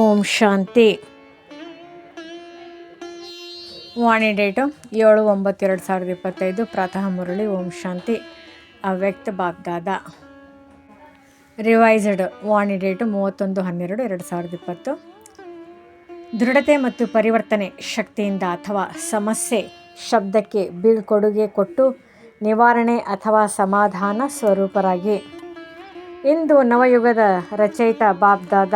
ಓಂ ಶಾಂತಿ. ವಾಣಿ date ಏಳು ಒಂಬತ್ತು ಎರಡು ಸಾವಿರದ ಇಪ್ಪತ್ತೈದು, ಪ್ರಾತಃ ಮುರಳಿ, ಓಂ ಶಾಂತಿ. ಅವ್ಯಕ್ತ ಬಾಗ್ದಾದ ರಿವೈಸ್ಡ್ ವಾಣಿ ಡೇಟು ಮೂವತ್ತೊಂದು ಹನ್ನೆರಡು ಎರಡು ಸಾವಿರದ ಇಪ್ಪತ್ತು. ದೃಢತೆ ಮತ್ತು ಪರಿವರ್ತನೆ ಶಕ್ತಿಯಿಂದ ಅಥವಾ ಸಮಸ್ಯೆ ಶಬ್ದಕ್ಕೆ ಬೀಳ್ಕೊಡುಗೆ ಕೊಟ್ಟು ನಿವಾರಣೆ ಅಥವಾ ಸಮಾಧಾನ ಸ್ವರೂಪರಾಗಿ. ಇಂದು ನವಯುಗದ ರಚಯಿತ ಬಾಬ್ದಾದ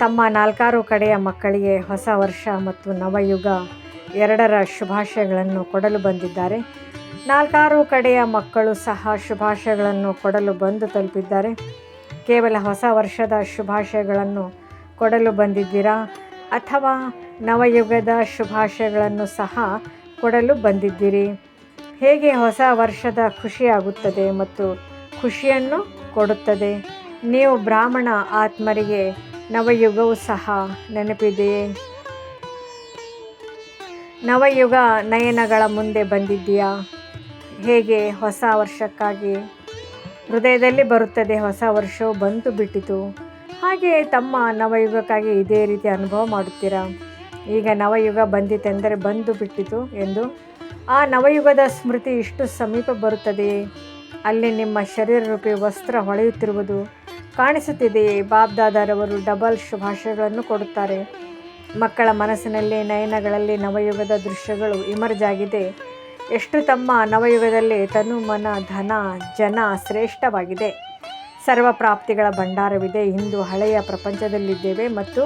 ತಮ್ಮ ನಾಲ್ಕಾರು ಕಡೆಯ ಮಕ್ಕಳಿಗೆ ಹೊಸ ವರ್ಷ ಮತ್ತು ನವಯುಗ ಎರಡರ ಶುಭಾಶಯಗಳನ್ನು ಕೊಡಲು ಬಂದಿದ್ದಾರೆ. ನಾಲ್ಕಾರು ಕಡೆಯ ಮಕ್ಕಳು ಸಹ ಶುಭಾಶಯಗಳನ್ನು ಕೊಡಲು ಬಂದು ತಲುಪಿದ್ದಾರೆ. ಕೇವಲ ಹೊಸ ವರ್ಷದ ಶುಭಾಶಯಗಳನ್ನು ಕೊಡಲು ಬಂದಿದ್ದೀರಾ ಅಥವಾ ನವಯುಗದ ಶುಭಾಶಯಗಳನ್ನು ಸಹ ಕೊಡಲು ಬಂದಿದ್ದೀರಿ? ಹೇಗೆ ಹೊಸ ವರ್ಷದ ಖುಷಿಯಾಗುತ್ತದೆ ಮತ್ತು ಖುಷಿಯನ್ನು ಕೊಡುತ್ತದೆ? ನೀವು ಬ್ರಾಹ್ಮಣ ಆತ್ಮರಿಗೆ ನವಯುಗವು ಸಹ ನೆನಪಿದೆಯೇ? ನವಯುಗ ನಯನಗಳ ಮುಂದೆ ಬಂದಿದ್ದೀಯಾ? ಹೇಗೆ ಹೊಸ ವರ್ಷಕ್ಕಾಗಿ? ಹೃದಯದಲ್ಲಿ ಬರುತ್ತದೆ ಹೊಸ ವರ್ಷವು ಬಂತು ಬಿಟ್ಟಿತು. ಹಾಗೆ ತಮ್ಮ ನವಯುಗಕ್ಕಾಗಿ ಇದೇ ರೀತಿ ಅನುಭವ ಮಾಡುತ್ತೀರಾ? ಈಗ ನವಯುಗ ಬಂದಿತೆಂದರೆ ಬಂದು ಬಿಟ್ಟಿತು ಎಂದು. ಆ ನವಯುಗದ ಸ್ಮೃತಿ ಇಷ್ಟು ಸಮೀಪ ಬರುತ್ತದೆಯೇ? ಅಲ್ಲಿ ನಿಮ್ಮ ಶರೀರ ರೂಪಿ ವಸ್ತ್ರ ಹೊಳೆಯುತ್ತಿರುವುದು ಕಾಣಿಸುತ್ತಿದೆಯೇ ಬಾಬ್ದಾದರವರು ಡಬಲ್ ಶುಭಾಶಯಗಳನ್ನು ಕೊಡುತ್ತಾರೆ. ಮಕ್ಕಳ ಮನಸ್ಸಿನಲ್ಲಿ ನಯನಗಳಲ್ಲಿ ನವಯುಗದ ದೃಶ್ಯಗಳು ಇಮರ್ಜ್ ಆಗಿದೆ. ಎಷ್ಟು ತಮ್ಮ ನವಯುಗದಲ್ಲಿ ತನು ಮನ, ಧನ, ಜನ ಶ್ರೇಷ್ಠವಾಗಿದೆ. ಸರ್ವ ಪ್ರಾಪ್ತಿಗಳ ಭಂಡಾರವಿದೆ. ಇಂದು ಹಳೆಯ ಪ್ರಪಂಚದಲ್ಲಿದ್ದೇವೆ ಮತ್ತು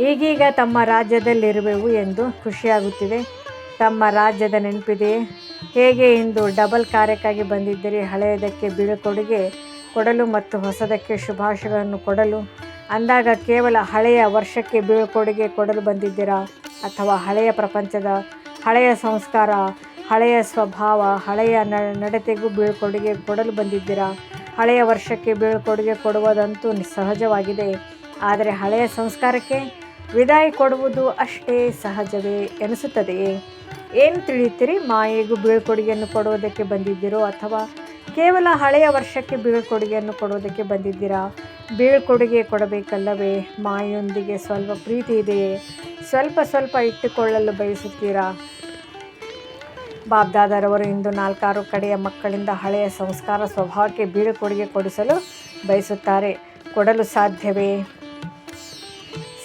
ಈಗೀಗ ತಮ್ಮ ರಾಜ್ಯದಲ್ಲಿರುವೆವು ಎಂದು ಖುಷಿಯಾಗುತ್ತಿದೆ. ತಮ್ಮ ರಾಜ್ಯದ ನೆನಪಿದೆಯೇ ಹೇಗೆ ಇಂದು ಡಬಲ್ ಕಾರ್ಯಕ್ಕಾಗಿ ಬಂದಿದ್ದರೆ ಹಳೆಯದಕ್ಕೆ ಬೀಳ್ಕೊಡುಗೆ ಕೊಡಲು ಮತ್ತು ಹೊಸದಕ್ಕೆ ಶುಭಾಶಯಗಳನ್ನು ಕೊಡಲು. ಅಂದಾಗ ಕೇವಲ ಹಳೆಯ ವರ್ಷಕ್ಕೆ ಬೀಳ್ಕೊಡುಗೆ ಕೊಡಲು ಬಂದಿದ್ದೀರಾ? ಅಥವಾ ಹಳೆಯ ಪ್ರಪಂಚದ, ಹಳೆಯ ಸಂಸ್ಕಾರ, ಹಳೆಯ ಸ್ವಭಾವ, ಹಳೆಯ ನಡತೆಗೂ ಬೀಳ್ಕೊಡುಗೆ ಕೊಡಲು ಬಂದಿದ್ದೀರಾ? ಹಳೆಯ ವರ್ಷಕ್ಕೆ ಬೀಳ್ಕೊಡುಗೆ ಕೊಡುವುದಂತೂ ಸಹಜವಾಗಿದೆ ಆದರೆ ಹಳೆಯ ಸಂಸ್ಕಾರಕ್ಕೆ ವಿದಾಯ ಕೊಡುವುದು ಅಷ್ಟೇ ಸಹಜವೇ ಎನಿಸುತ್ತದೆಯೇ? ಏನು ತಿಳಿಯುತ್ತೀರಿ? ಮಾಯೆಗೂ ಬೀಳ್ಕೊಡುಗೆಯನ್ನು ಕೊಡುವುದಕ್ಕೆ ಬಂದಿದ್ದೀರೋ ಅಥವಾ ಕೇವಲ ಹಳೆಯ ವರ್ಷಕ್ಕೆ ಬೀಳ್ಕೊಡುಗೆಯನ್ನು ಕೊಡೋದಕ್ಕೆ ಬಂದಿದ್ದೀರಾ? ಬೀಳ್ಕೊಡುಗೆ ಕೊಡಬೇಕಲ್ಲವೇ? ಮಾಯೊಂದಿಗೆ ಸ್ವಲ್ಪ ಪ್ರೀತಿ ಇದೆಯೇ? ಸ್ವಲ್ಪ ಸ್ವಲ್ಪ ಇಟ್ಟುಕೊಳ್ಳಲು ಬಯಸುತ್ತೀರಾ? ಬಾಬ್ದಾದರವರು ಇಂದು ನಾಲ್ಕಾರು ಕಡೆಯ ಮಕ್ಕಳಿಂದ ಹಳೆಯ ಸಂಸ್ಕಾರ ಸ್ವಭಾವಕ್ಕೆ ಬೀಳ್ಕೊಡುಗೆ ಕೊಡಿಸಲು ಬಯಸುತ್ತಾರೆ. ಕೊಡಲು ಸಾಧ್ಯವೇ?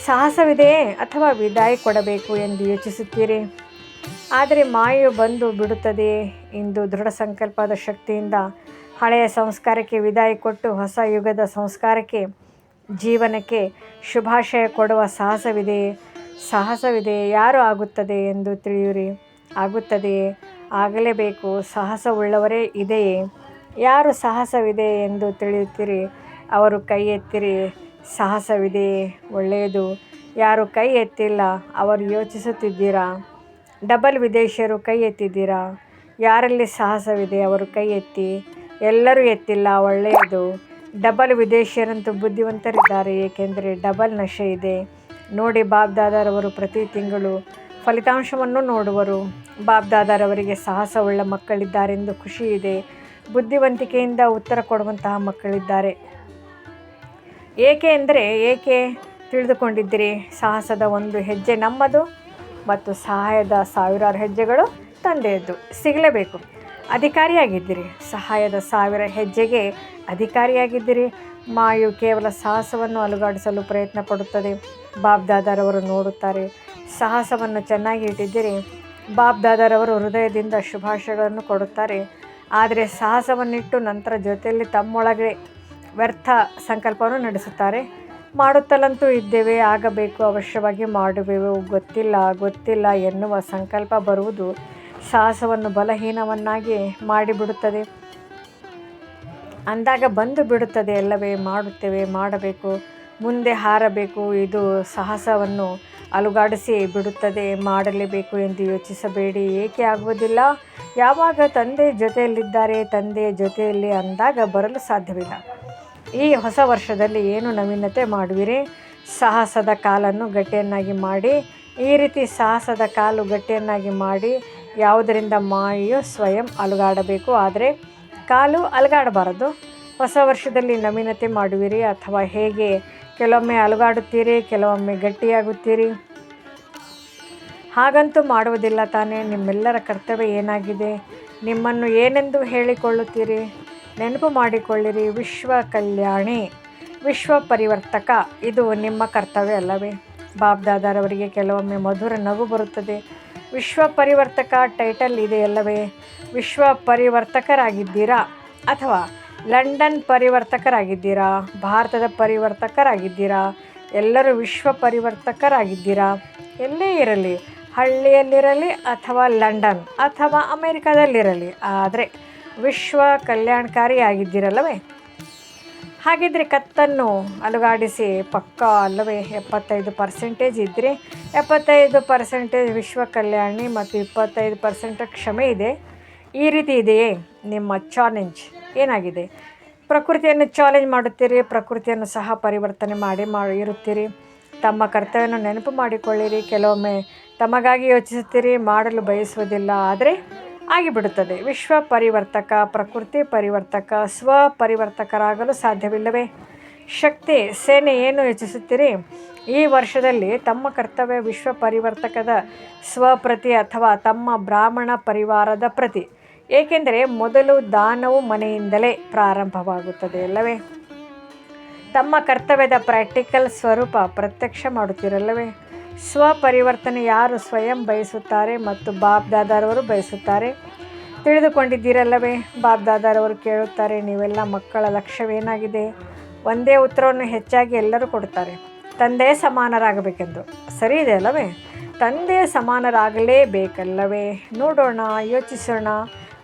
ಸಾಹಸವಿದೆಯೇ ಅಥವಾ ವಿದಾಯ ಕೊಡಬೇಕು ಎಂದು ಯೋಚಿಸುತ್ತೀರಿ? ಆದರೆ ಮಾಯು ಬಂದು ಬಿಡುತ್ತದೆ ಎಂದು ದೃಢ ಸಂಕಲ್ಪದ ಶಕ್ತಿಯಿಂದ ಹಳೆಯ ಸಂಸ್ಕಾರಕ್ಕೆ ವಿದಾಯ ಕೊಟ್ಟು ಹೊಸ ಯುಗದ ಸಂಸ್ಕಾರಕ್ಕೆ, ಜೀವನಕ್ಕೆ ಶುಭಾಶಯ ಕೊಡುವ ಸಾಹಸವಿದೆ. ಸಾಹಸವಿದೆ. ಯಾರು ಆಗುತ್ತದೆ ಎಂದು ತಿಳಿಯುರಿ. ಆಗುತ್ತದೆಯೇ ಆಗಲೇಬೇಕು. ಸಾಹಸವುಳ್ಳವರೇ ಇದೆಯೇ? ಯಾರು ಸಾಹಸವಿದೆ ಎಂದು ತಿಳಿಯುತ್ತೀರಿ? ಅವರು ಕೈ ಎತ್ತಿರಿ. ಸಾಹಸವಿದೆಯೇ ಒಳ್ಳೆಯದು. ಯಾರು ಕೈ ಎತ್ತಿಲ್ಲ, ಅವರು ಯೋಚಿಸುತ್ತಿದ್ದೀರಾ? ಡಬಲ್ ವಿದೇಶಿಯರು ಕೈ ಎತ್ತಿದ್ದೀರಾ? ಯಾರಲ್ಲಿ ಸಾಹಸವಿದೆ ಅವರು ಕೈ ಎತ್ತಿ? ಎಲ್ಲರೂ ಎತ್ತಿಲ್ಲ, ಒಳ್ಳೆಯದು. ಡಬಲ್ ವಿದೇಶಿಯರಂತೂ ಬುದ್ಧಿವಂತರಿದ್ದಾರೆ, ಏಕೆಂದರೆ ಡಬಲ್ ನಶೆ ಇದೆ. ನೋಡಿ, ಬಾಬ್ದಾದಾರವರು ಪ್ರತಿ ತಿಂಗಳು ಫಲಿತಾಂಶವನ್ನು ನೋಡುವರು. ಬಾಬ್ದಾದರವರಿಗೆ ಸಾಹಸವುಳ್ಳ ಮಕ್ಕಳಿದ್ದಾರೆಂದು ಖುಷಿ ಇದೆ. ಬುದ್ಧಿವಂತಿಕೆಯಿಂದ ಉತ್ತರ ಕೊಡುವಂತಹ ಮಕ್ಕಳಿದ್ದಾರೆ. ಏಕೆ ಅಂದರೆ ಏಕೆ ತಿಳಿದುಕೊಂಡಿದ್ದೀರಿ? ಸಾಹಸದ ಒಂದು ಹೆಜ್ಜೆ ನಮ್ಮದು. ಮತ್ತು ಸಹಾಯದ ಸಾವಿರಾರು ಹೆಜ್ಜೆಗಳು ತಂದೆಯದ್ದು. ಸಿಗಲೇಬೇಕು. ಅಧಿಕಾರಿಯಾಗಿದ್ದೀರಿ. ಸಹಾಯದ ಸಾವಿರ ಹೆಜ್ಜೆಗೆ ಅಧಿಕಾರಿಯಾಗಿದ್ದೀರಿ. ಮಾಯು ಕೇವಲ ಸಾಹಸವನ್ನು ಅಲುಗಾಡಿಸಲು ಪ್ರಯತ್ನ ಪಡುತ್ತದೆ. ಬಾಬ್ದಾದಾರವರು ನೋಡುತ್ತಾರೆ. ಸಾಹಸವನ್ನು ಚೆನ್ನಾಗಿ ಇಟ್ಟಿದ್ದೀರಿ. ಬಾಬ್ದಾದಾರವರು ಹೃದಯದಿಂದ ಶುಭಾಶಯಗಳನ್ನು ಕೊಡುತ್ತಾರೆ. ಆದರೆ ಸಾಹಸವನ್ನಿಟ್ಟು ನಂತರ ಜೊತೆಯಲ್ಲಿ ತಮ್ಮೊಳಗೆ ವ್ಯರ್ಥ ಸಂಕಲ್ಪವನ್ನು ನಡೆಸುತ್ತಾರೆ. ಮಾಡುತ್ತಲಂತೂ ಇದ್ದೇವೆ, ಆಗಬೇಕು, ಅವಶ್ಯವಾಗಿ ಮಾಡುವೆವು, ಗೊತ್ತಿಲ್ಲ ಗೊತ್ತಿಲ್ಲ ಎನ್ನುವ ಸಂಕಲ್ಪ ಬರುವುದು ಸಾಹಸವನ್ನು ಬಲಹೀನವನ್ನಾಗಿ ಮಾಡಿಬಿಡುತ್ತದೆ. ಅಂದಾಗ ಬಂದು ಬಿಡುತ್ತದೆ ಎಲ್ಲವೇ ಮಾಡುತ್ತೇವೆ, ಮಾಡಬೇಕು, ಮುಂದೆ ಹಾರಬೇಕು, ಇದು ಸಾಹಸವನ್ನು ಅಲುಗಾಡಿಸಿ ಬಿಡುತ್ತದೆ, ಮಾಡಲೇಬೇಕು ಎಂದು ಯೋಚಿಸಬೇಡಿ, ಏಕೆ ಆಗುವುದಿಲ್ಲ? ಯಾವಾಗ ತಂದೆ ಜೊತೆಯಲ್ಲಿದ್ದಾರೆ, ತಂದೆ ಜೊತೆಯಲ್ಲಿ ಅಂದಾಗ ಬರಲು ಸಾಧ್ಯವಿಲ್ಲ. ಈ ಹೊಸ ವರ್ಷದಲ್ಲಿ ಏನು ನವೀನತೆ ಮಾಡುವಿರಿ? ಸಾಹಸದ ಕಾಲನ್ನು ಗಟ್ಟಿಯನ್ನಾಗಿ ಮಾಡಿ, ಈ ರೀತಿ ಸಾಹಸದ ಕಾಲು ಗಟ್ಟಿಯನ್ನಾಗಿ ಮಾಡಿ, ಯಾವುದರಿಂದ ಮಾಯು ಸ್ವಯಂ ಅಲುಗಾಡಬೇಕು? ಆದರೆ ಕಾಲು ಅಲುಗಾಡಬಾರದು. ಹೊಸ ವರ್ಷದಲ್ಲಿ ನವೀನತೆ ಮಾಡುವಿರಿ? ಅಥವಾ ಹೇಗೆ ಕೆಲವೊಮ್ಮೆ ಅಲುಗಾಡುತ್ತೀರಿ, ಕೆಲವೊಮ್ಮೆ ಗಟ್ಟಿಯಾಗುತ್ತೀರಿ? ಹಾಗಂತೂ ಮಾಡುವುದಿಲ್ಲ ತಾನೇ. ನಿಮ್ಮೆಲ್ಲರ ಕರ್ತವ್ಯ ಏನಾಗಿದೆ? ನಿಮ್ಮನ್ನು ಏನೆಂದು ಹೇಳಿಕೊಳ್ಳುತ್ತೀರಿ? ನೆನಪು ಮಾಡಿಕೊಳ್ಳಿರಿ ವಿಶ್ವ ಕಲ್ಯಾಣಿ, ವಿಶ್ವ ಪರಿವರ್ತಕ. ಇದು ನಿಮ್ಮ ಕರ್ತವ್ಯ ಅಲ್ಲವೇ? ಬಾಬ್ದಾದಾರವರಿಗೆ ಕೆಲವೊಮ್ಮೆ ಮಧುರ ನಗು ಬರುತ್ತದೆ. ವಿಶ್ವ ಪರಿವರ್ತಕ ಟೈಟಲ್ ಇದೆಯಲ್ಲವೇ ವಿಶ್ವ ಪರಿವರ್ತಕರಾಗಿದ್ದೀರಾ? ಅಥವಾ ಲಂಡನ್ ಪರಿವರ್ತಕರಾಗಿದ್ದೀರಾ? ಭಾರತದ ಪರಿವರ್ತಕರಾಗಿದ್ದೀರಾ? ಎಲ್ಲರೂ ವಿಶ್ವ ಪರಿವರ್ತಕರಾಗಿದ್ದೀರಾ? ಎಲ್ಲೇ ಇರಲಿ, ಹಳ್ಳಿಯಲ್ಲಿರಲಿ ಅಥವಾ ಲಂಡನ್ ಅಥವಾ ಅಮೇರಿಕಾದಲ್ಲಿರಲಿ, ಆದರೆ ವಿಶ್ವ ಕಲ್ಯಾಣಕಾರಿಯಾಗಿದ್ದೀರಲ್ಲವೇ ಹಾಗಿದ್ರೆ ಕತ್ತನ್ನು ಅಲುಗಾಡಿಸಿ ಪಕ್ಕ ಅಲ್ಲವೇ ಎಪ್ಪತ್ತೈದು ಪರ್ಸೆಂಟೇಜ್ ಇದ್ದರೆ ಎಪ್ಪತ್ತೈದು ಪರ್ಸೆಂಟೇಜ್ ವಿಶ್ವ ಕಲ್ಯಾಣಿ ಮತ್ತು ಇಪ್ಪತ್ತೈದು ಪರ್ಸೆಂಟ್ ಕ್ಷಮೆ ಇದೆ. ಈ ರೀತಿ ಇದೆಯೇ ನಿಮ್ಮ ಚಾಲೆಂಜ್? ಏನಾಗಿದೆ? ಪ್ರಕೃತಿಯನ್ನು ಚಾಲೆಂಜ್ ಮಾಡುತ್ತೀರಿ, ಪ್ರಕೃತಿಯನ್ನು ಸಹ ಪರಿವರ್ತನೆ ಮಾಡಿ ಮಾಡಿ ಇರುತ್ತೀರಿ. ತಮ್ಮ ಕರ್ತವ್ಯವನ್ನು ನೆನಪು ಮಾಡಿಕೊಳ್ಳಿರಿ, ಕೆಲವೊಮ್ಮೆ ತಮಗಾಗಿ ಯೋಚಿಸುತ್ತೀರಿ, ಮಾಡಲು ಬಯಸುವುದಿಲ್ಲ. ಆದರೆ ಆಗಿಬಿಡುತ್ತದೆ. ವಿಶ್ವ ಪರಿವರ್ತಕ, ಪ್ರಕೃತಿ ಪರಿವರ್ತಕ, ಸ್ವ ಪರಿವರ್ತಕರಾಗಲು ಸಾಧ್ಯವಿಲ್ಲವೇ? ಶಕ್ತಿ, ಸೇನೆ ಏನು ಯೋಚಿಸುತ್ತೀರಿ? ಈ ವರ್ಷದಲ್ಲಿ ತಮ್ಮ ಕರ್ತವ್ಯ ವಿಶ್ವ ಪರಿವರ್ತಕದ ಸ್ವಪ್ರತಿ ಅಥವಾ ತಮ್ಮ ಬ್ರಾಹ್ಮಣ ಪರಿವಾರದ ಪ್ರತಿ. ಏಕೆಂದರೆ ಮೊದಲು ದಾನವು ಮನೆಯಿಂದಲೇ ಪ್ರಾರಂಭವಾಗುತ್ತದೆ ಅಲ್ಲವೇ? ತಮ್ಮ ಕರ್ತವ್ಯದ ಪ್ರಾಕ್ಟಿಕಲ್ ಸ್ವರೂಪ ಪ್ರತ್ಯಕ್ಷ ಮಾಡುತ್ತೀರಲ್ಲವೇ? ಸ್ವಪರಿವರ್ತನೆ ಯಾರು ಸ್ವಯಂ ಬಯಸುತ್ತಾರೆ ಮತ್ತು ಬಾಬ್ ದಾದಾರವರು ಬಯಸುತ್ತಾರೆ? ತಿಳಿದುಕೊಂಡಿದ್ದೀರಲ್ಲವೇ ಬಾಬ್ ದಾದಾರವರು ಕೇಳುತ್ತಾರೆ, ನೀವೆಲ್ಲ ಮಕ್ಕಳ ಲಕ್ಷ್ಯವೇನಾಗಿದೆ? ಒಂದೇ ಉತ್ತರವನ್ನು ಹೆಚ್ಚಾಗಿ ಎಲ್ಲರೂ ಕೊಡುತ್ತಾರೆ. ತಂದೆ ಸಮಾನರಾಗಬೇಕೆಂದು. ಸರಿ ಇದೆ ಅಲ್ಲವೇ? ತಂದೆ ಸಮಾನರಾಗಲೇಬೇಕಲ್ಲವೇ? ನೋಡೋಣ, ಯೋಚಿಸೋಣ.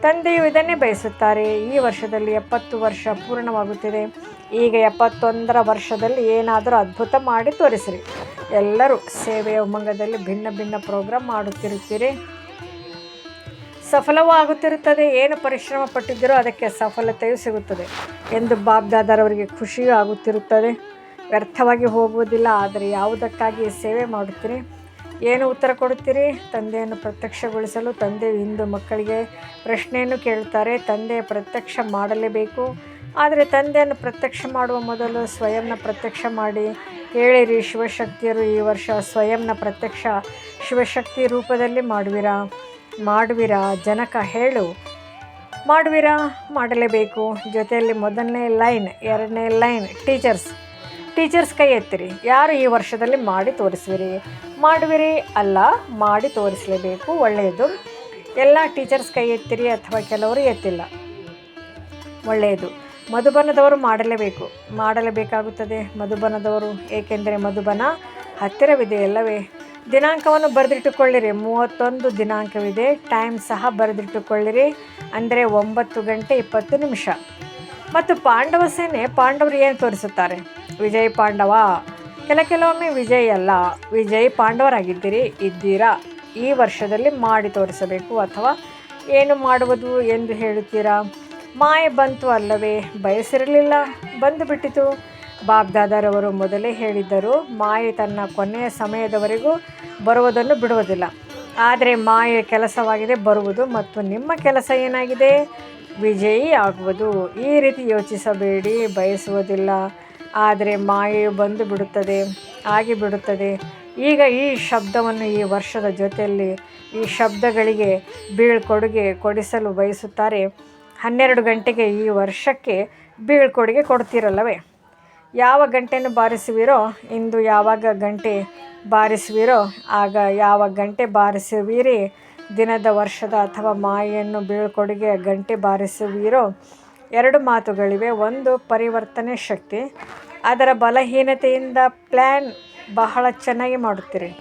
ತಂದೆಯು ಇದನ್ನೇ ಬಯಸುತ್ತಾರೆ. ಈ ವರ್ಷದಲ್ಲಿ ಎಪ್ಪತ್ತು ವರ್ಷ ಪೂರ್ಣವಾಗುತ್ತಿದೆ. ಈಗ ಎಪ್ಪತ್ತೊಂದರ ವರ್ಷದಲ್ಲಿ ಏನಾದರೂ ಅದ್ಭುತ ಮಾಡಿ ತೋರಿಸಿರಿ. ಎಲ್ಲರೂ ಸೇವೆಯ ಉಮಂಗದಲ್ಲಿ ಭಿನ್ನ ಭಿನ್ನ ಪ್ರೋಗ್ರಾಮ್ ಮಾಡುತ್ತಿರುತ್ತೀರಿ. ಸಫಲವಾಗುತ್ತಿರುತ್ತದೆ, ಏನು ಪರಿಶ್ರಮ ಪಟ್ಟಿದ್ದರೂ ಅದಕ್ಕೆ ಸಫಲತೆಯೂ ಸಿಗುತ್ತದೆ ಎಂದು ಬಾಬ್ದಾದರವರಿಗೆ ಖುಷಿಯೂ ಆಗುತ್ತಿರುತ್ತದೆ. ವ್ಯರ್ಥವಾಗಿ ಹೋಗುವುದಿಲ್ಲ, ಆದರೆ ಯಾವುದಕ್ಕಾಗಿ ಸೇವೆ ಮಾಡುತ್ತೀರಿ? ಏನು ಉತ್ತರ ಕೊಡುತ್ತೀರಿ? ತಂದೆಯನ್ನು ಪ್ರತ್ಯಕ್ಷಗೊಳಿಸಲು ತಂದೆ ಇಂದು ಮಕ್ಕಳಿಗೆ ಪ್ರಶ್ನೆಯನ್ನು ಕೇಳುತ್ತಾರೆ. ತಂದೆ ಪ್ರತ್ಯಕ್ಷ ಮಾಡಲೇಬೇಕು. ಆದರೆ ತಂದೆಯನ್ನು ಪ್ರತ್ಯಕ್ಷ ಮಾಡುವ ಮೊದಲು ಸ್ವಯಂನ ಪ್ರತ್ಯಕ್ಷ ಮಾಡಿ. ಹೇಳಿರಿ ಶಿವಶಕ್ತಿಯರು ಈ ವರ್ಷ ಸ್ವಯಂನ ಪ್ರತ್ಯಕ್ಷ ಶಿವಶಕ್ತಿ ರೂಪದಲ್ಲಿ ಮಾಡುವಿರಾ? ಮಾಡುವಿರಾ? ಜನಕ ಹೇಳು. ಮಾಡುವಿರಾ? ಮಾಡಲೇಬೇಕು. ಜೊತೆಯಲ್ಲಿ ಮೊದಲನೇ ಲೈನ್, ಎರಡನೇ ಲೈನ್, ಟೀಚರ್ಸ್. ಟೀಚರ್ಸ್ ಕೈ ಎತ್ತಿರಿ. ಯಾರು ಈ ವರ್ಷದಲ್ಲಿ ಮಾಡಿ ತೋರಿಸುವಿರಿ? ಮಾಡುವಿರಿ ಅಲ್ಲ, ಮಾಡಿ ತೋರಿಸಲೇಬೇಕು. ಒಳ್ಳೆಯದು. ಎಲ್ಲ ಟೀಚರ್ಸ್ ಕೈ ಎತ್ತಿರಿ ಅಥವಾ ಕೆಲವರು ಎತ್ತಿಲ್ಲ? ಒಳ್ಳೆಯದು. ಮಧುಬನದವರು ಮಾಡಲೇಬೇಕು. ಮಾಡಲೇಬೇಕಾಗುತ್ತದೆ ಮಧುಬನದವರು. ಏಕೆಂದರೆ ಮಧುಬನ ಹತ್ತಿರವಿದೆ ಎಲ್ಲವೇ ದಿನಾಂಕವನ್ನು ಬರೆದಿಟ್ಟುಕೊಳ್ಳಿರಿ. ಮೂವತ್ತೊಂದು ದಿನಾಂಕವಿದೆ. ಟೈಮ್ ಸಹ ಬರೆದಿಟ್ಟುಕೊಳ್ಳಿರಿ. ಅಂದರೆ ಒಂಬತ್ತು ಗಂಟೆ ಇಪ್ಪತ್ತು ನಿಮಿಷ. ಮತ್ತು ಪಾಂಡವ ಸೇನೆ ಪಾಂಡವರು ಏನು ತೋರಿಸುತ್ತಾರೆ? ವಿಜಯ್ ಪಾಂಡವ. ಕೆಲ ಕೆಲವೊಮ್ಮೆ ವಿಜಯ್ ಅಲ್ಲ. ವಿಜಯ್ ಪಾಂಡವರಾಗಿದ್ದೀರಿ. ಇದ್ದೀರಾ? ಈ ವರ್ಷದಲ್ಲಿ ಮಾಡಿ ತೋರಿಸಬೇಕು ಅಥವಾ ಏನು ಮಾಡುವುದು ಎಂದು ಹೇಳುತ್ತೀರಾ? ಮಾಯೆ ಬಂತು ಅಲ್ಲವೇ, ಬಯಸಿರಲಿಲ್ಲ. ಬಂದುಬಿಟ್ಟಿತು ಬಾಬ್ದಾದರವರು ಮೊದಲೇ ಹೇಳಿದ್ದರು, ಮಾಯೆ ತನ್ನ ಕೊನೆಯ ಸಮಯದವರೆಗೂ ಬರುವುದನ್ನು ಬಿಡುವುದಿಲ್ಲ. ಆದರೆ ಮಾಯೆ ಕೆಲಸವಾಗಿದೆ, ಬರುವುದು ಮತ್ತು ನಿಮ್ಮ ಕೆಲಸ ಏನಾಗಿದೆ? ವಿಜಯಿ ಆಗುವುದು. ಈ ರೀತಿ ಯೋಚಿಸಬೇಡಿ, ಬಯಸುವುದಿಲ್ಲ. ಆದರೆ ಮಾಯೆಯು ಬಂದು ಬಿಡುತ್ತದೆ, ಆಗಿ ಬಿಡುತ್ತದೆ. ಈಗ ಈ ಶಬ್ದವನ್ನು ಈ ವರ್ಷದ ಜೊತೆಯಲ್ಲಿ, ಈ ಶಬ್ದಗಳಿಗೆ ಬೀಳ್ಕೊಡುಗೆ ಕೊಡಿಸಲು ಬಯಸುತ್ತಾರೆ. ಹನ್ನೆರಡು ಗಂಟೆಗೆ ಈ ವರ್ಷಕ್ಕೆ ಬೀಳ್ಕೊಡುಗೆ ಕೊಡ್ತೀರಲ್ಲವೇ? ಯಾವ ಗಂಟೆಯನ್ನು ಬಾರಿಸುವಿರೋ, ಇಂದು ಯಾವಾಗ ಗಂಟೆ ಬಾರಿಸುವಿರೋ, ಆಗ ಯಾವ ಗಂಟೆ ಬಾರಿಸುವಿರಿ? ದಿನದ ವರ್ಷದ ಅಥವಾ ಮಾಯನ್ನು ಬೀಳ್ಕೊಡುಗೆ ಗಂಟೆ ಬಾರಿಸುವಿರೋ? ಎರಡು ಮಾತುಗಳಿವೆ. ಒಂದು, ಪರಿವರ್ತನೆ ಶಕ್ತಿ. ಅದರ ಬಲಹೀನತೆಯಿಂದ ಪ್ಲ್ಯಾನ್ ಬಹಳ ಚೆನ್ನಾಗಿ ಮಾಡುತ್ತೀರಿ.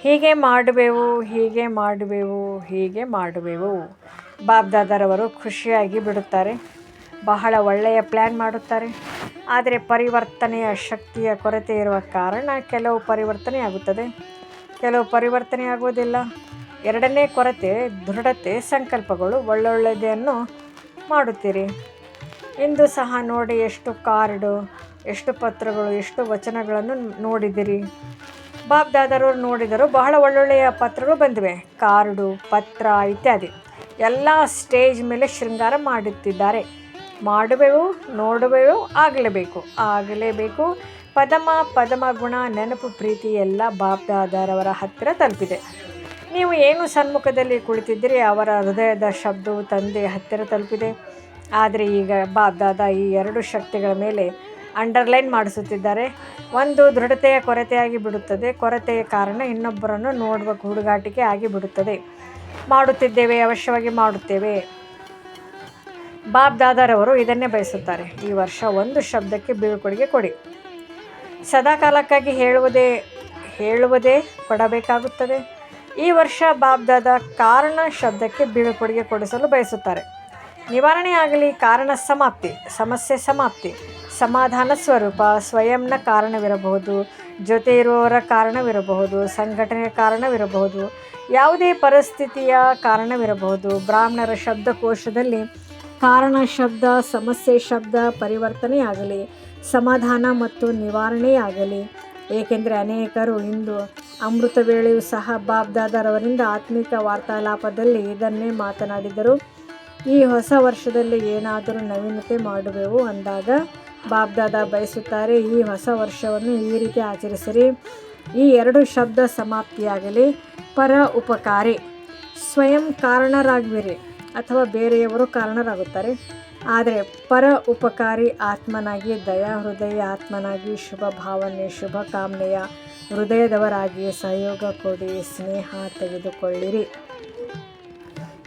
ಹೀಗೆ ಮಾಡುವೆವು ಹೀಗೆ ಮಾಡುವೆವು ಹೀಗೆ ಮಾಡುವೆವು. ಬಾಬ್ದಾದರವರು ಖುಷಿಯಾಗಿ ಬಿಡುತ್ತಾರೆ. ಬಹಳ ಒಳ್ಳೆಯ ಪ್ಲ್ಯಾನ್ ಮಾಡುತ್ತಾರೆ. ಆದರೆ ಪರಿವರ್ತನೆಯ ಶಕ್ತಿಯ ಕೊರತೆ ಇರುವ ಕಾರಣ ಕೆಲವು ಪರಿವರ್ತನೆ ಆಗುತ್ತದೆ. ಕೆಲವು ಪರಿವರ್ತನೆ ಆಗುವುದಿಲ್ಲ. ಎರಡನೇ ಕೊರತೆ, ದೃಢತೆ, ಸಂಕಲ್ಪಗಳು. ಒಳ್ಳೊಳ್ಳೆಯದನ್ನು ಮಾಡುತ್ತೀರಿ. ಇಂದು ಸಹ ನೋಡಿ ಎಷ್ಟು ಕಾರ್ಡು, ಎಷ್ಟು ಪತ್ರಗಳು, ಎಷ್ಟು ವಚನಗಳನ್ನು ನೋಡಿದಿರಿ. ಬಾಬ್ ದಾದರವರು ನೋಡಿದರು, ಬಹಳ ಒಳ್ಳೊಳ್ಳೆಯ ಪತ್ರಗಳು ಬಂದಿವೆ. ಕಾರ್ಡು, ಪತ್ರ ಇತ್ಯಾದಿ. ಎಲ್ಲ ಸ್ಟೇಜ್ ಮೇಲೆ ಶೃಂಗಾರ ಮಾಡುತ್ತಿದ್ದಾರೆ. ಮಾಡುವೆವು, ನೋಡುವೆವು ಆಗಲೇಬೇಕು. ಆಗಲೇಬೇಕು. ಪದಮ ಪದಮ ಗುಣ, ನೆನಪು, ಪ್ರೀತಿ ಎಲ್ಲ ಬಾಬ್ದಾದಾರವರ ಹತ್ತಿರ ತಲುಪಿದೆ. ನೀವು ಏನು ಸನ್ಮುಖದಲ್ಲಿ ಕುಳಿತಿದ್ದೀರಿ ಅವರ ಹೃದಯದ ಶಬ್ದವು ತಂದೆ ಹತ್ತಿರ ತಲುಪಿದೆ. ಆದರೆ ಈಗ ಬಾಬ್ದಾದ ಈ ಎರಡು ಶಕ್ತಿಗಳ ಮೇಲೆ ಅಂಡರ್ಲೈನ್ ಮಾಡಿಸುತ್ತಿದ್ದಾರೆ. ಒಂದು ದೃಢತೆಯ ಕೊರತೆಯಾಗಿ ಬಿಡುತ್ತದೆ. ಕೊರತೆಯ ಕಾರಣ ಇನ್ನೊಬ್ಬರನ್ನು ನೋಡುವ ಹುಡುಗಾಟಿಕೆ ಆಗಿ ಬಿಡುತ್ತದೆ ಮಾಡುತ್ತಿದ್ದೇವೆ, ಅವಶ್ಯವಾಗಿ ಮಾಡುತ್ತೇವೆ. ಬಾಬ್ ದಾದಾರವರು ಇದನ್ನೇ ಬಯಸುತ್ತಾರೆ. ಈ ವರ್ಷ ಒಂದು ಶಬ್ದಕ್ಕೆ ಬೀಳ್ಕೊಡುಗೆ ಕೊಡಿ. ಸದಾಕಾಲಕ್ಕಾಗಿ ಹೇಳುವುದೇ ಹೇಳುವುದೇ ಕೊಡಬೇಕಾಗುತ್ತದೆ. ಈ ವರ್ಷ ಬಾಬ್ ದಾದ ಕಾರಣ ಶಬ್ದಕ್ಕೆ ಬೀಳ್ಕೊಡುಗೆ ಕೊಡಿಸಲು ಬಯಸುತ್ತಾರೆ. ನಿವಾರಣೆಯಾಗಲಿ ಕಾರಣ ಸಮಾಪ್ತಿ, ಸಮಸ್ಯೆ ಸಮಾಪ್ತಿ, ಸಮಾಧಾನ ಸ್ವರೂಪ ಸ್ವಯಂನ ಕಾರಣವಿರಬಹುದು ಜೊತೆ ಇರುವವರ ಕಾರಣವಿರಬಹುದು, ಸಂಘಟನೆಯ ಕಾರಣವಿರಬಹುದು ಯಾವುದೇ ಪರಿಸ್ಥಿತಿಯ ಕಾರಣವಿರಬಹುದು. ಬ್ರಾಹ್ಮಣರ ಶಬ್ದಕೋಶದಲ್ಲಿ ಕಾರಣ, ಶಬ್ದ, ಸಮಸ್ಯೆ, ಶಬ್ದ ಪರಿವರ್ತನೆಯಾಗಲಿ, ಸಮಾಧಾನ ಮತ್ತು ನಿವಾರಣೆಯಾಗಲಿ. ಏಕೆಂದರೆ ಅನೇಕರು ಇಂದು ಅಮೃತ ವೇಳೆಯೂ ಸಹ ಬಾಬ್ದಾದರವರಿಂದ ಆತ್ಮಿಕ ವಾರ್ತಾಲಾಪದಲ್ಲಿ ಇದನ್ನೇ ಮಾತನಾಡಿದರು. ಈ ಹೊಸ ವರ್ಷದಲ್ಲಿ ಏನಾದರೂ ನವೀನತೆ ಮಾಡುವೆವು ಅಂದಾಗ ಬಾಬ್ದಾದ ಬಯಸುತ್ತಾರೆ, ಈ ಹೊಸ ವರ್ಷವನ್ನು ಈ ರೀತಿ ಆಚರಿಸಿರಿ. ಈ ಎರಡು ಶಬ್ದ ಸಮಾಪ್ತಿಯಾಗಲಿ. ಪರ ಉಪಕಾರಿ. ಸ್ವಯಂ ಕಾರಣರಾಗುವಿರಿ ಅಥವಾ ಬೇರೆಯವರು ಕಾರಣರಾಗುತ್ತಾರೆ. ಆದರೆ ಪರ ಉಪಕಾರಿ ಆತ್ಮನಾಗಿ ದಯಾ ಹೃದಯ ಆತ್ಮನಾಗಿ, ಶುಭ ಭಾವನೆ, ಶುಭ ಕಾಮನೆಯ ಹೃದಯದವರಾಗಿ ಸಹಯೋಗ ಕೊಡಿ, ಸ್ನೇಹ ತೆಗೆದುಕೊಳ್ಳಿರಿ.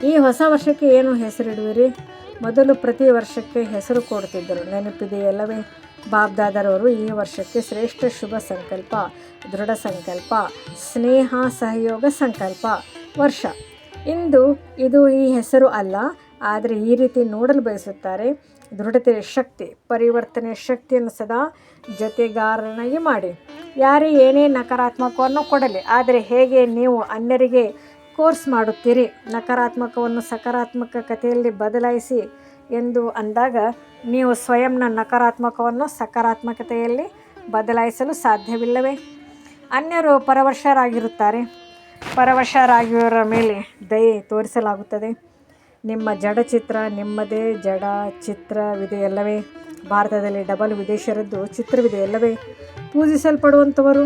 ಈ ಹೊಸ ವರ್ಷಕ್ಕೆ ಏನು ಹೆಸರಿಡುವಿರಿ? ಮೊದಲು ಪ್ರತಿ ವರ್ಷಕ್ಕೆ ಹೆಸರು ಕೊಡ್ತಿದ್ದರು. ನೆನಪಿದೆಯಲ್ಲವೇ ಬಾಬ್ದಾದರವರು ಈ ವರ್ಷಕ್ಕೆ ಶ್ರೇಷ್ಠ ಶುಭ ಸಂಕಲ್ಪ, ದೃಢ ಸಂಕಲ್ಪ, ಸ್ನೇಹ ಸಹಯೋಗ ಸಂಕಲ್ಪ ವರ್ಷ. ಇಂದು ಇದು ಈ ಹೆಸರು ಅಲ್ಲ, ಆದರೆ ಈ ರೀತಿ ನೋಡಲು ಬಯಸುತ್ತಾರೆ. ದೃಢತೆಯ ಶಕ್ತಿ, ಪರಿವರ್ತನೆ ಶಕ್ತಿಯನ್ನು ಸದಾ ಜೊತೆಗಾರನಾಗಿ ಮಾಡಿ. ಯಾರೇ ಏನೇ ನಕಾರಾತ್ಮಕವನ್ನು ಕೊಡಲಿ, ಆದರೆ ಹೇಗೆ ನೀವು ಅನ್ಯರಿಗೆ ಕೋರ್ಸ್ ಮಾಡುತ್ತೀರಿ. ನಕಾರಾತ್ಮಕವನ್ನು ಸಕಾರಾತ್ಮಕ ಕಥೆಯಲ್ಲಿ ಬದಲಾಯಿಸಿ ಎಂದು ಅಂದಾಗ ನೀವು ಸ್ವಯಂನ ನಕಾರಾತ್ಮಕವನ್ನು ಸಕಾರಾತ್ಮಕತೆಯಲ್ಲಿ ಬದಲಾಯಿಸಲು ಸಾಧ್ಯವಿಲ್ಲವೇ? ಅನ್ಯರು ಪರವಶರಾಗಿರುತ್ತಾರೆ. ಪರವಶರಾಗಿರೋರ ಮೇಲೆ ದಯೆ ತೋರಿಸಲಾಗುತ್ತದೆ. ನಿಮ್ಮ ಜಡ ಚಿತ್ರ ನಿಮ್ಮದೇ ಜಡ ಚಿತ್ರವಿದೆಯಲ್ಲವೇ? ಭಾರತದಲ್ಲಿ ಡಬಲ್ ವಿದೇಶರದ್ದು ಚಿತ್ರವಿದೆಯಲ್ಲವೇ? ಪೂಜಿಸಲ್ಪಡುವಂಥವರು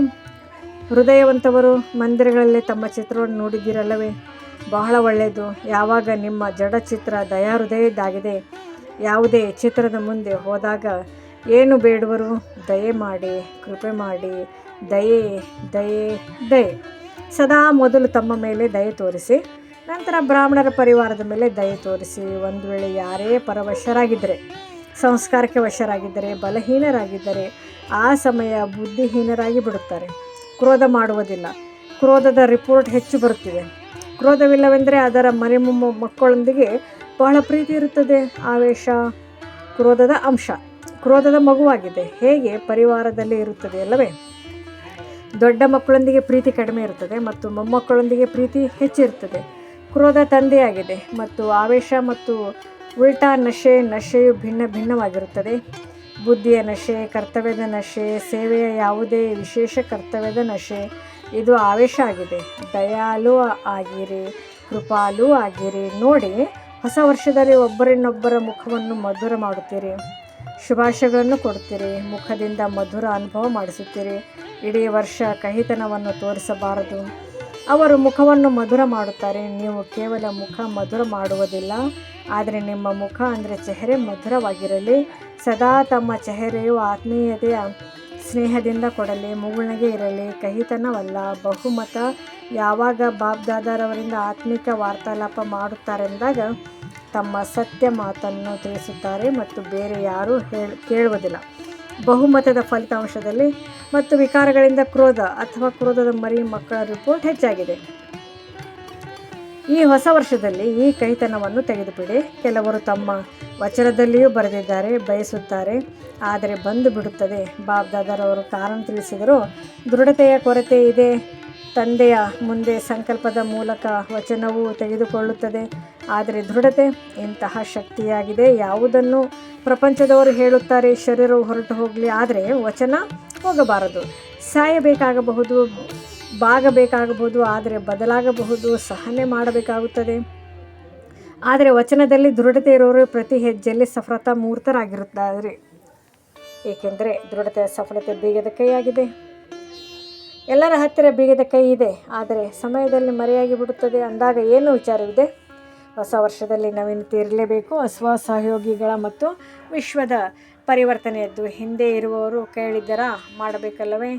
ಹೃದಯವಂತವರು ಮಂದಿರಗಳಲ್ಲಿ ತಮ್ಮ ಚಿತ್ರವನ್ನು ನೋಡಿದ್ದೀರಲ್ಲವೇ? ಬಹಳ ಒಳ್ಳೆಯದು. ಯಾವಾಗ ನಿಮ್ಮ ಜಡ ಚಿತ್ರ ದಯಾ ಹೃದಯದ್ದಾಗಿದೆ ಯಾವುದೇ ಚಿತ್ರದ ಮುಂದೆ ಹೋದಾಗ ಏನು ಬೇಡುವರು? ದಯೆ ಮಾಡಿ, ಕೃಪೆ ಮಾಡಿ, ದಯೆ ದಯೆ ದಯೆ. ಸದಾ ಮೊದಲು ತಮ್ಮ ಮೇಲೆ ದಯೆ ತೋರಿಸಿ, ನಂತರ ಬ್ರಾಹ್ಮಣರ ಪರಿವಾರದ ಮೇಲೆ ದಯೆ ತೋರಿಸಿ. ಒಂದು ವೇಳೆ ಯಾರೇ ಪರವಶರಾಗಿದ್ದರೆ, ಸಂಸ್ಕಾರಕ್ಕೆ ವಶರಾಗಿದ್ದರೆ, ಬಲಹೀನರಾಗಿದ್ದರೆ, ಆ ಸಮಯ ಬುದ್ಧಿಹೀನರಾಗಿ ಬಿಡುತ್ತಾರೆ. ಕ್ರೋಧ ಮಾಡುವುದಿಲ್ಲ. ಕ್ರೋಧದ ರಿಪೋರ್ಟ್ ಹೆಚ್ಚು ಬರುತ್ತಿದೆ. ಕ್ರೋಧವಿಲ್ಲವೆಂದರೆ ಅದರ ಮನೆ ಮಕ್ಕಳೊಂದಿಗೆ ಬಹಳ ಪ್ರೀತಿ ಇರುತ್ತದೆ. ಆವೇಶ, ಕ್ರೋಧದ ಅಂಶ. ಕ್ರೋಧದ ಮಗುವಾಗಿದೆ. ಹೇಗೆ? ಪರಿವಾರದಲ್ಲಿ ಇರುತ್ತದೆ ಅಲ್ಲವೇ? ದೊಡ್ಡ ಮಕ್ಕಳೊಂದಿಗೆ ಪ್ರೀತಿ ಕಡಿಮೆ ಇರುತ್ತದೆ ಮತ್ತು ಮೊಮ್ಮಕ್ಕಳೊಂದಿಗೆ ಪ್ರೀತಿ ಹೆಚ್ಚಿರುತ್ತದೆ ಕ್ರೋಧ ತಂದೆಯಾಗಿದೆ ಮತ್ತು ಆವೇಶ ಮತ್ತು ಉಲ್ಟಾ ನಶೆ, ನಶೆಯು ಭಿನ್ನ ಭಿನ್ನವಾಗಿರುತ್ತದೆ. ಬುದ್ಧಿಯ ನಶೆ, ಕರ್ತವ್ಯದ ನಶೆ, ಸೇವೆಯ ಯಾವುದೇ ವಿಶೇಷ ಕರ್ತವ್ಯದ ನಶೆ, ಇದು ಆವೇಶ ಆಗಿದೆ. ದಯಾಲು ಆಗಿರಿ, ಕೃಪಾಲು ಆಗಿರಿ. ನೋಡಿ, ಹೊಸ ವರ್ಷದಲ್ಲಿ ಒಬ್ಬರಿನ್ನೊಬ್ಬರ ಮುಖವನ್ನು ಮಧುರ ಮಾಡುತ್ತೀರಿ. ಶುಭಾಶಯಗಳನ್ನು ಕೊಡ್ತೀರಿ ಮುಖದಿಂದ ಮಧುರ ಅನುಭವ ಮಾಡಿಸುತ್ತೀರಿ. ಇಡೀ ವರ್ಷ ಕಹಿತನವನ್ನು ತೋರಿಸಬಾರದು. ಅವರು ಮುಖವನ್ನು ಮಧುರ ಮಾಡುತ್ತಾರೆ. ನೀವು ಕೇವಲ ಮುಖ ಮಧುರ ಮಾಡುವುದಿಲ್ಲ, ಆದರೆ ನಿಮ್ಮ ಮುಖ ಅಂದರೆ ಚೆಹರೆ ಮಧುರವಾಗಿರಲಿ. ಸದಾ ತಮ್ಮ ಚೆಹರೆಯು ಆತ್ಮೀಯತೆಯ ಸ್ನೇಹದಿಂದ ಕೊಡಲಿ, ಮುಗುಳ್ನಗೆ ಇರಲಿ. ಕಹಿತನವಲ್ಲ, ಬಹುಮತ. ಯಾವಾಗ ಬಾಬ್ದಾದಾರವರಿಂದ ಆತ್ಮಿಕ ವಾರ್ತಾಲಾಪ ಮಾಡುತ್ತಾರೆಂದಾಗ ತಮ್ಮ ಸತ್ಯ ಮಾತನ್ನು ತಿಳಿಸುತ್ತಾರೆ ಮತ್ತು ಬೇರೆ ಯಾರೂ ಹೇಳ ಕೇಳುವುದಿಲ್ಲ. ಬಹುಮತದ ಫಲಿತಾಂಶದಲ್ಲಿ ಮತ್ತು ವಿಕಾರಗಳಿಂದ ಕ್ರೋಧ ಅಥವಾ ಕ್ರೋಧದ ಮರಿ ಮಕ್ಕಳ ರಿಪೋರ್ಟ್ ಹೆಚ್ಚಾಗಿದೆ. ಈ ಹೊಸ ವರ್ಷದಲ್ಲಿ ಈ ಕೈತನವನ್ನು ತೆಗೆದುಬಿಡಿ. ಕೆಲವರು ತಮ್ಮ ವಚನದಲ್ಲಿಯೂ ಬರೆದಿದ್ದಾರೆ, ಬಯಸುತ್ತಾರೆ, ಆದರೆ ಬಂದು ಬಿಡುತ್ತದೆ. ಬಾಬ್ ದಾದಾರವರು ಕಾರಣ ತಿಳಿಸಿದರು, ದೃಢತೆಯ ಕೊರತೆ ಇದೆ. ತಂದೆಯ ಮುಂದೆ ಸಂಕಲ್ಪದ ಮೂಲಕ ವಚನವು ತೆಗೆದುಕೊಳ್ಳುತ್ತದೆ. ಆದರೆ ದೃಢತೆ ಇಂತಹ ಶಕ್ತಿಯಾಗಿದೆ. ಯಾವುದನ್ನು ಪ್ರಪಂಚದವರು ಹೇಳುತ್ತಾರೆ, ಶರೀರವು ಹೊರಟು ಹೋಗಲಿ, ಆದರೆ ವಚನ ಹೋಗಬಾರದು. ಸಾಯಬೇಕಾಗಬಹುದು, ಬಾಗಬೇಕಾಗಬಹುದು, ಆದರೆ ಬದಲಾಗಬಹುದು, ಸಹನೆ ಮಾಡಬೇಕಾಗುತ್ತದೆ. ಆದರೆ ವಚನದಲ್ಲಿ ದೃಢತೆ ಇರೋರು ಪ್ರತಿ ಹೆಜ್ಜೆಯಲ್ಲಿ ಸಫಲತಾ ಮೂರ್ತರಾಗಿರುತ್ತಾರೆ. ಏಕೆಂದರೆ ದೃಢತೆ ಸಫಲತೆ ಬೀಗದ ಕೈಯಾಗಿದೆ. ಎಲ್ಲರ ಹತ್ತಿರ ಬೀಗದ ಕೈ ಇದೆ, ಆದರೆ ಸಮಯದಲ್ಲಿ ಮರೆಯಾಗಿ ಬಿಡುತ್ತದೆ ಅಂದಾಗ ಏನು ವಿಚಾರವಿದೆ? ಹೊಸ ವರ್ಷದಲ್ಲಿ ನವೀನತೆ ಇರಲೇಬೇಕು ಸ್ವ ಸಹಯೋಗಿಗಳ ಮತ್ತು ವಿಶ್ವದ ಪರಿವರ್ತನೆಯದ್ದು ಹಿಂದೆ ಇರುವವರು ಕೇಳಿದ್ದರ ಮಾಡಬೇಕಲ್ಲವೇ?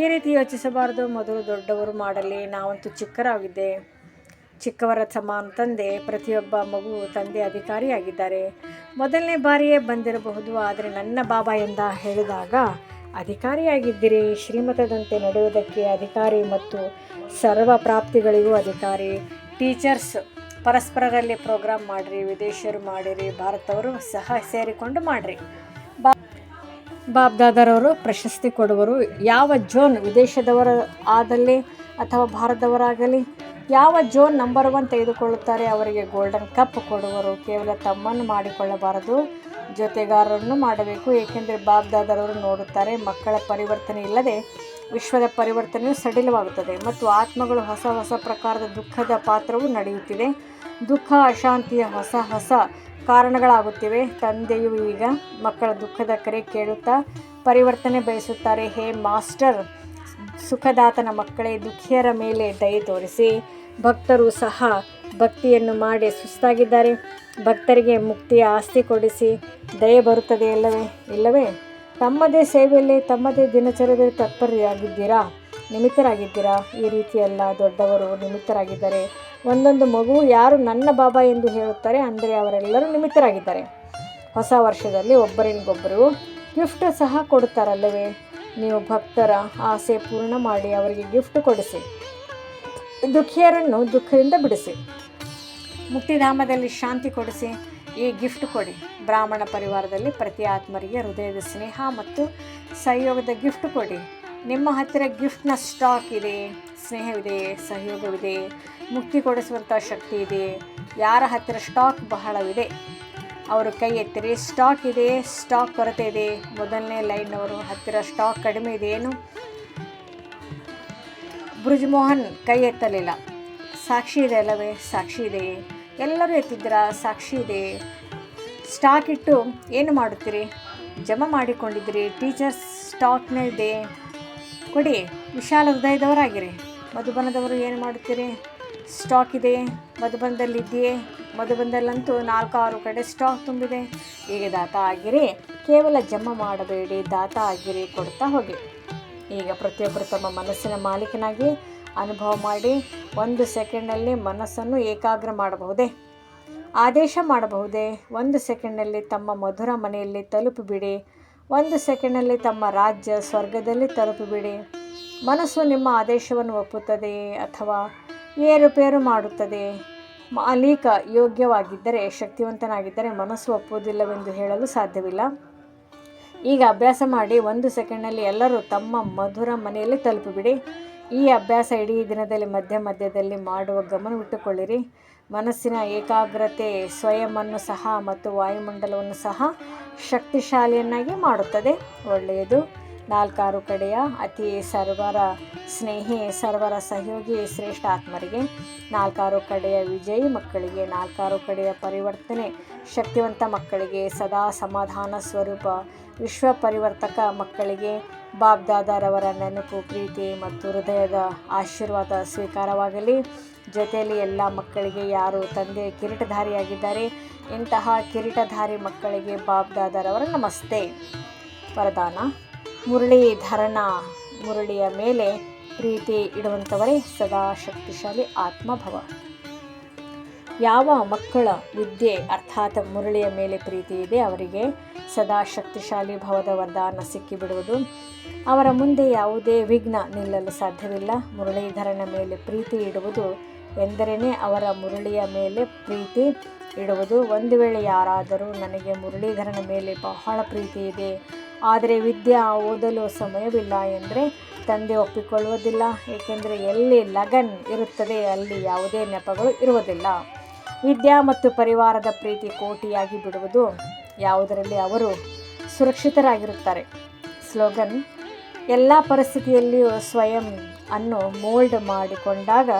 ಈ ರೀತಿ ಯೋಚಿಸಬಾರದು. ಮೊದಲು ದೊಡ್ಡವರು ಮಾಡಲಿ, ನಾವಂತೂ ಚಿಕ್ಕರಾಗಿದ್ದೆ. ಚಿಕ್ಕವರ ಸಮಾನ ತಂದೆ, ಪ್ರತಿಯೊಬ್ಬ ಮಗು ತಂದೆ ಅಧಿಕಾರಿಯಾಗಿದ್ದಾರೆ. ಮೊದಲನೇ ಬಾರಿಯೇ ಬಂದಿರಬಹುದು, ಆದರೆ ನನ್ನ ಬಾಬಾ ಎಂದ ಹೇಳಿದಾಗ ಅಧಿಕಾರಿಯಾಗಿದ್ದಿರಿ. ಶ್ರೀಮತದಂತೆ ನಡೆಯುವುದಕ್ಕೆ ಅಧಿಕಾರಿ ಮತ್ತು ಸರ್ವ ಪ್ರಾಪ್ತಿಗಳಿಗೂ ಅಧಿಕಾರಿ. ಟೀಚರ್ಸ್, ಪರಸ್ಪರರಲ್ಲಿ ಪ್ರೋಗ್ರಾಮ್ ಮಾಡಿರಿ ವಿದೇಶಿಯರು ಮಾಡಿರಿ, ಭಾರತವರು ಸಹ ಸೇರಿಕೊಂಡು ಮಾಡಿರಿ. ಬಾ ಬಾಬ್ದಾದರವರು ಪ್ರಶಸ್ತಿ ಕೊಡುವರು. ಯಾವ ಜೋನ್ ವಿದೇಶದವರ ಆದಲ್ಲಿ ಅಥವಾ ಭಾರತದವರಾಗಲಿ, ಯಾವ ಜೋನ್ ನಂಬರ್ ಒನ್ ತೆಗೆದುಕೊಳ್ಳುತ್ತಾರೆ ಅವರಿಗೆ ಗೋಲ್ಡನ್ ಕಪ್ ಕೊಡುವರು. ಕೇವಲ ತಮ್ಮನ್ನು ಮಾಡಿಕೊಳ್ಳಬಾರದು. ಜೊತೆಗಾರರನ್ನು ಮಾಡಬೇಕು. ಏಕೆಂದರೆ ಬಾಬ್ದಾದರವರು ನೋಡುತ್ತಾರೆ, ಮಕ್ಕಳ ಪರಿವರ್ತನೆ ಇಲ್ಲದೆ ವಿಶ್ವದ ಪರಿವರ್ತನೆಯು ಸಡಿಲವಾಗುತ್ತದೆ ಮತ್ತು ಆತ್ಮಗಳು ಹೊಸ ಹೊಸ ಪ್ರಕಾರದ ದುಃಖದ ಪಾತ್ರವು ನಡೆಯುತ್ತಿದೆ ದುಃಖ, ಅಶಾಂತಿಯ ಹೊಸ ಹೊಸ ಕಾರಣಗಳಾಗುತ್ತಿವೆ. ತಂದೆಯು ಈಗ ಮಕ್ಕಳ ದುಃಖದ ಕರೆ ಕೇಳುತ್ತಾ ಪರಿವರ್ತನೆ ಬಯಸುತ್ತಾರೆ. ಹೇ ಮಾಸ್ಟರ್, ಸುಖದಾತನ ಮಕ್ಕಳೇ, ದುಃಖಿಯರ ಮೇಲೆ ದಯೆ ತೋರಿಸಿ. ಭಕ್ತರು ಸಹ ಭಕ್ತಿಯನ್ನು ಮಾಡಿ ಸುಸ್ತಾಗಿದ್ದಾರೆ. ಭಕ್ತರಿಗೆ ಮುಕ್ತಿಯ ಆಸ್ತಿ ಕೊಡಿಸಿ ದಯೆ ಬರುತ್ತದೆ ಇಲ್ಲವೇ ಇಲ್ಲವೇ? ತಮ್ಮದೇ ಸೇವೆಯಲ್ಲಿ, ತಮ್ಮದೇ ದಿನಚರಿಯಲ್ಲಿ ತತ್ಪರರಾಗಿದ್ದೀರಾ ನಿಮಿತ್ತರಾಗಿದ್ದೀರಾ? ಈ ರೀತಿಯಲ್ಲ ದೊಡ್ಡವರು ನಿಮಿತ್ತರಾಗಿದ್ದಾರೆ. ಒಂದೊಂದು ಮಗು ಯಾರು ನನ್ನ ಬಾಬಾ ಎಂದು ಹೇಳುತ್ತಾರೆ ಅಂದರೆ ಅವರೆಲ್ಲರೂ ನಿಮಿತ್ತರಾಗಿದ್ದಾರೆ. ಹೊಸ ವರ್ಷದಲ್ಲಿ ಒಬ್ಬರಿಗೊಬ್ಬರು ಗಿಫ್ಟ್ ಸಹ ಕೊಡುತ್ತಾರಲ್ಲವೇ? ನೀವು ಭಕ್ತರ ಆಸೆ ಪೂರ್ಣ ಮಾಡಿ ಅವರಿಗೆ ಗಿಫ್ಟ್ ಕೊಡಿಸಿ. ದುಃಖಿಯರನ್ನು ದುಃಖದಿಂದ ಬಿಡಿಸಿ. ಮುಕ್ತಿಧಾಮದಲ್ಲಿ ಶಾಂತಿ ಕೊಡಿಸಿ ಈ ಗಿಫ್ಟ್ ಕೊಡಿ. ಬ್ರಾಹ್ಮಣ ಪರಿವಾರದಲ್ಲಿ ಪ್ರತಿ ಆತ್ಮರಿಗೆ ಹೃದಯದ ಸ್ನೇಹ ಮತ್ತು ಸಹಯೋಗದ ಗಿಫ್ಟ್ ಕೊಡಿ. ನಿಮ್ಮ ಹತ್ತಿರ ಗಿಫ್ಟ್ನ ಸ್ಟಾಕ್ ಇದೆ, ಸ್ನೇಹವಿದೆ, ಸಹಯೋಗವಿದೆ, ಮುಕ್ತಿ ಕೊಡಿಸುವಂಥ ಶಕ್ತಿ ಇದೆ, ಯಾರ ಹತ್ತಿರ ಸ್ಟಾಕ್ ಬಹಳವಿದೆ, ಅವರು ಕೈ ಎತ್ತಿರಿ, ಸ್ಟಾಕ್ ಇದೆ, ಸ್ಟಾಕ್ ಕೊರತೆ ಇದೆ, ಮೊದಲನೇ ಲೈನ್ನವರು ಹತ್ತಿರ ಸ್ಟಾಕ್ ಕಡಿಮೆ ಇದೆ ಏನು? ಬ್ರಿಜ್ಮೋಹನ್ ಕೈ ಎತ್ತಲಿಲ್ಲ. ಸಾಕ್ಷಿ ಇದೆ ಅಲ್ಲವೇ? ಸಾಕ್ಷಿ ಇದೆ. ಎಲ್ಲರೂ ಎತ್ತಿದ್ದೀರಾ? ಸಾಕ್ಷಿ ಇದೆ. ಸ್ಟಾಕ್ ಇಟ್ಟು ಏನು ಮಾಡುತ್ತೀರಿ? ಜಮಾ ಮಾಡಿಕೊಂಡಿದ್ದೀರಿ. ಟೀಚರ್ಸ್ ಸ್ಟಾಕ್ನೇ ಇದೆ. ಕೊಡಿ. ವಿಶಾಲ ಹೃದಯದವರಾಗಿರಿ. ಮಧುಬನದವರು ಏನು ಮಾಡುತ್ತೀರಿ? ಸ್ಟಾಕ್ ಇದೆ. ಮಧುಬನದಲ್ಲಿದೆಯೇ ಮಧುಬನದಲ್ಲಂತೂ ನಾಲ್ಕು ಆರು ಕಡೆ ಸ್ಟಾಕ್ ತುಂಬಿದೆ. ಈಗ ದಾತ ಆಗಿರಿ. ಕೇವಲ ಜಮಾ ಮಾಡಬೇಡಿ. ದಾತ ಆಗಿರಿ. ಕೊಡ್ತಾ ಹೋಗಿ. ಈಗ ಪ್ರತಿಯೊಬ್ಬರು ತಮ್ಮ ಮನಸ್ಸಿನ ಮಾಲೀಕನಾಗಿ ಅನುಭವ ಮಾಡಿ ಒಂದು ಸೆಕೆಂಡಲ್ಲಿ ಮನಸ್ಸನ್ನು ಏಕಾಗ್ರ ಮಾಡಬಹುದೇ? ಆದೇಶ ಮಾಡಬಹುದೇ? ಒಂದು ಸೆಕೆಂಡಲ್ಲಿ ತಮ್ಮ ಮಧುರ ಮನೆಯಲ್ಲಿ ತಲುಪಿಬಿಡಿ. ಒಂದು ಸೆಕೆಂಡಲ್ಲಿ ತಮ್ಮ ರಾಜ್ಯ ಸ್ವರ್ಗದಲ್ಲಿ ತಲುಪಿಬಿಡಿ. ಮನಸ್ಸು ನಿಮ್ಮ ಆದೇಶವನ್ನು ಒಪ್ಪುತ್ತದೆ ಅಥವಾ ಏರುಪೇರು ಮಾಡುತ್ತದೆ ಮಾಲೀಕ ಯೋಗ್ಯವಾಗಿದ್ದರೆ, ಶಕ್ತಿವಂತನಾಗಿದ್ದರೆ ಮನಸ್ಸು ಒಪ್ಪುವುದಿಲ್ಲವೆಂದು ಹೇಳಲು ಸಾಧ್ಯವಿಲ್ಲ. ಈಗ ಅಭ್ಯಾಸ ಮಾಡಿ ಒಂದು ಸೆಕೆಂಡ್ನಲ್ಲಿ ಎಲ್ಲರೂ ತಮ್ಮ ಮಧುರ ಮನೆಯಲ್ಲಿ ತಲುಪಿಬಿಡಿ. ಈ ಅಭ್ಯಾಸ ಇಡೀ ದಿನದಲ್ಲಿ ಮಧ್ಯ ಮಧ್ಯದಲ್ಲಿ ಮಾಡುವ ಗಮನವಿಟ್ಟುಕೊಳ್ಳಿರಿ ಮನಸ್ಸಿನ ಏಕಾಗ್ರತೆ ಸ್ವಯಮನ್ನು ಸಹ ಮತ್ತು ವಾಯುಮಂಡಲವನ್ನು ಸಹ ಶಕ್ತಿಶಾಲಿಯನ್ನಾಗಿ ಮಾಡುತ್ತದೆ. ಒಳ್ಳೆಯದು. ನಾಲ್ಕಾರು ಕಡೆಯ ಅತಿ ಸರ್ವರ ಸ್ನೇಹಿ, ಸರ್ವರ ಸಹಯೋಗಿ, ಶ್ರೇಷ್ಠ ಆತ್ಮರಿಗೆ. ನಾಲ್ಕಾರು ಕಡೆಯ ವಿಜಯಿ ಮಕ್ಕಳಿಗೆ, ನಾಲ್ಕಾರು ಕಡೆಯ ಪರಿವರ್ತನೆ ಶಕ್ತಿವಂತ ಮಕ್ಕಳಿಗೆ ಸದಾ ಸಮಾಧಾನ ಸ್ವರೂಪ ವಿಶ್ವ ಪರಿವರ್ತಕ ಮಕ್ಕಳಿಗೆ ಬಾಬ್ ದಾದಾರವರ ನೆನಪು, ಪ್ರೀತಿ ಮತ್ತು ಹೃದಯದ ಆಶೀರ್ವಾದ ಸ್ವೀಕಾರವಾಗಲಿ. ಜೊತೆಯಲ್ಲಿ ಎಲ್ಲ ಮಕ್ಕಳಿಗೆ ಯಾರು ತಂದೆ ಕಿರೀಟಧಾರಿಯಾಗಿದ್ದಾರೆ, ಇಂತಹ ಕಿರೀಟಧಾರಿ ಮಕ್ಕಳಿಗೆ ಬಾಬ್ದಾದಾರವರ ನಮಸ್ತೆ. ವರದಾನ. ಮುರಳೀಧರನ ಮುರಳಿಯ ಮೇಲೆ ಪ್ರೀತಿ ಇಡುವಂಥವರೇ ಸದಾ ಶಕ್ತಿಶಾಲಿ ಆತ್ಮಭವ. ಯಾವ ಮಕ್ಕಳ ವಿದ್ಯೆ ಅರ್ಥಾತ್ ಮುರಳಿಯ ಮೇಲೆ ಪ್ರೀತಿ ಇದೆ, ಅವರಿಗೆ ಸದಾ ಶಕ್ತಿಶಾಲಿ ಭವದ ವರದಾನ ಸಿಕ್ಕಿಬಿಡುವುದು. ಅವರ ಮುಂದೆ ಯಾವುದೇ ವಿಘ್ನ ನಿಲ್ಲಲು ಸಾಧ್ಯವಿಲ್ಲ. ಮುರಳೀಧರನ ಮೇಲೆ ಪ್ರೀತಿ ಇಡುವುದು ಎಂದರೇನೆ ಅವರ ಮುರಳಿಯ ಮೇಲೆ ಪ್ರೀತಿ ಇಡುವುದು. ಒಂದು ವೇಳೆ ಯಾರಾದರೂ ನನಗೆ ಮುರಳೀಧರನ ಮೇಲೆ ಬಹಳ ಪ್ರೀತಿ ಇದೆ, ಆದರೆ ವಿದ್ಯೆ ಓದಲು ಸಮಯವಿಲ್ಲ ಎಂದರೆ ತಂದೆ ಒಪ್ಪಿಕೊಳ್ಳುವುದಿಲ್ಲ. ಏಕೆಂದರೆ ಎಲ್ಲಿ ಲಗನ್ ಇರುತ್ತದೆ, ಅಲ್ಲಿ ಯಾವುದೇ ನೆಪಗಳು ಇರುವುದಿಲ್ಲ. ವಿದ್ಯಾ ಮತ್ತು ಪರಿವಾರದ ಪ್ರೀತಿ ಕೋಟಿಯಾಗಿ ಬಿಡುವುದು ಯಾವುದರಲ್ಲಿ ಅವರು ಸುರಕ್ಷಿತರಾಗಿರುತ್ತಾರೆ. ಸ್ಲೋಗನ್, ಎಲ್ಲ ಪರಿಸ್ಥಿತಿಯಲ್ಲಿಯೂ ಸ್ವಯಂ ಅನ್ನು ಮೋಲ್ಡ್ ಮಾಡಿಕೊಂಡಾಗ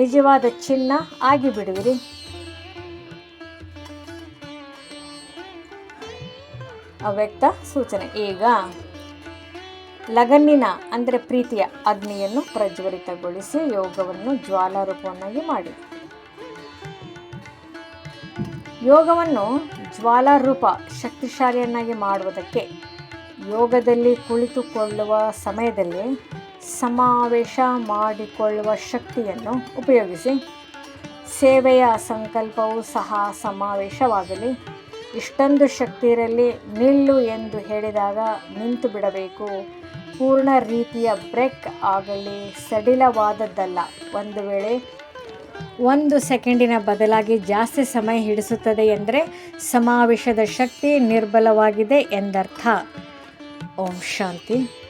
ನಿಜವಾದ ಚಿನ್ನ ಆಗಿಬಿಡುವಿರಿ. ಅವ್ಯಕ್ತ ಸೂಚನೆ, ಈಗ ಲಗನ್ನಿನ, ಅಂದರೆ ಪ್ರೀತಿಯ ಅಗ್ನಿಯನ್ನು ಪ್ರಜ್ವಲಿತಗೊಳಿಸಿ ಯೋಗವನ್ನು ಜ್ವಾಲಾರೂಪವನ್ನಾಗಿ ಮಾಡಿ. ಯೋಗವನ್ನು ಜ್ವಾಲಾರೂಪ ಶಕ್ತಿಶಾಲಿಯನ್ನಾಗಿ ಮಾಡುವುದಕ್ಕೆ ಯೋಗದಲ್ಲಿ ಕುಳಿತುಕೊಳ್ಳುವ ಸಮಯದಲ್ಲಿ ಸಮಾವೇಶ ಮಾಡಿಕೊಳ್ಳುವ ಶಕ್ತಿಯನ್ನು ಉಪಯೋಗಿಸಿ ಸೇವೆಯ ಸಂಕಲ್ಪವು ಸಹ ಸಮಾವೇಶವಾಗಲಿ. ಇಷ್ಟೊಂದು ಶಕ್ತಿ ಇರಲಿ, ನಿಲ್ಲು ಎಂದು ಹೇಳಿದಾಗ ನಿಂತು ಬಿಡಬೇಕು. ಪೂರ್ಣ ರೀತಿಯ ಬ್ರೇಕ್ ಆಗಲಿ, ಸಡಿಲವಾದದ್ದಲ್ಲ. ಒಂದು ವೇಳೆ ಒಂದು ಸೆಕೆಂಡಿನ ಬದಲಾಗಿ ಜಾಸ್ತಿ ಸಮಯ ಹಿಡಿಸುತ್ತದೆ ಎಂದರೆ ಸಮಾವೇಶದ ಶಕ್ತಿ ನಿರ್ಬಲವಾಗಿದೆ ಎಂದರ್ಥ. ಓಂ ಶಾಂತಿ.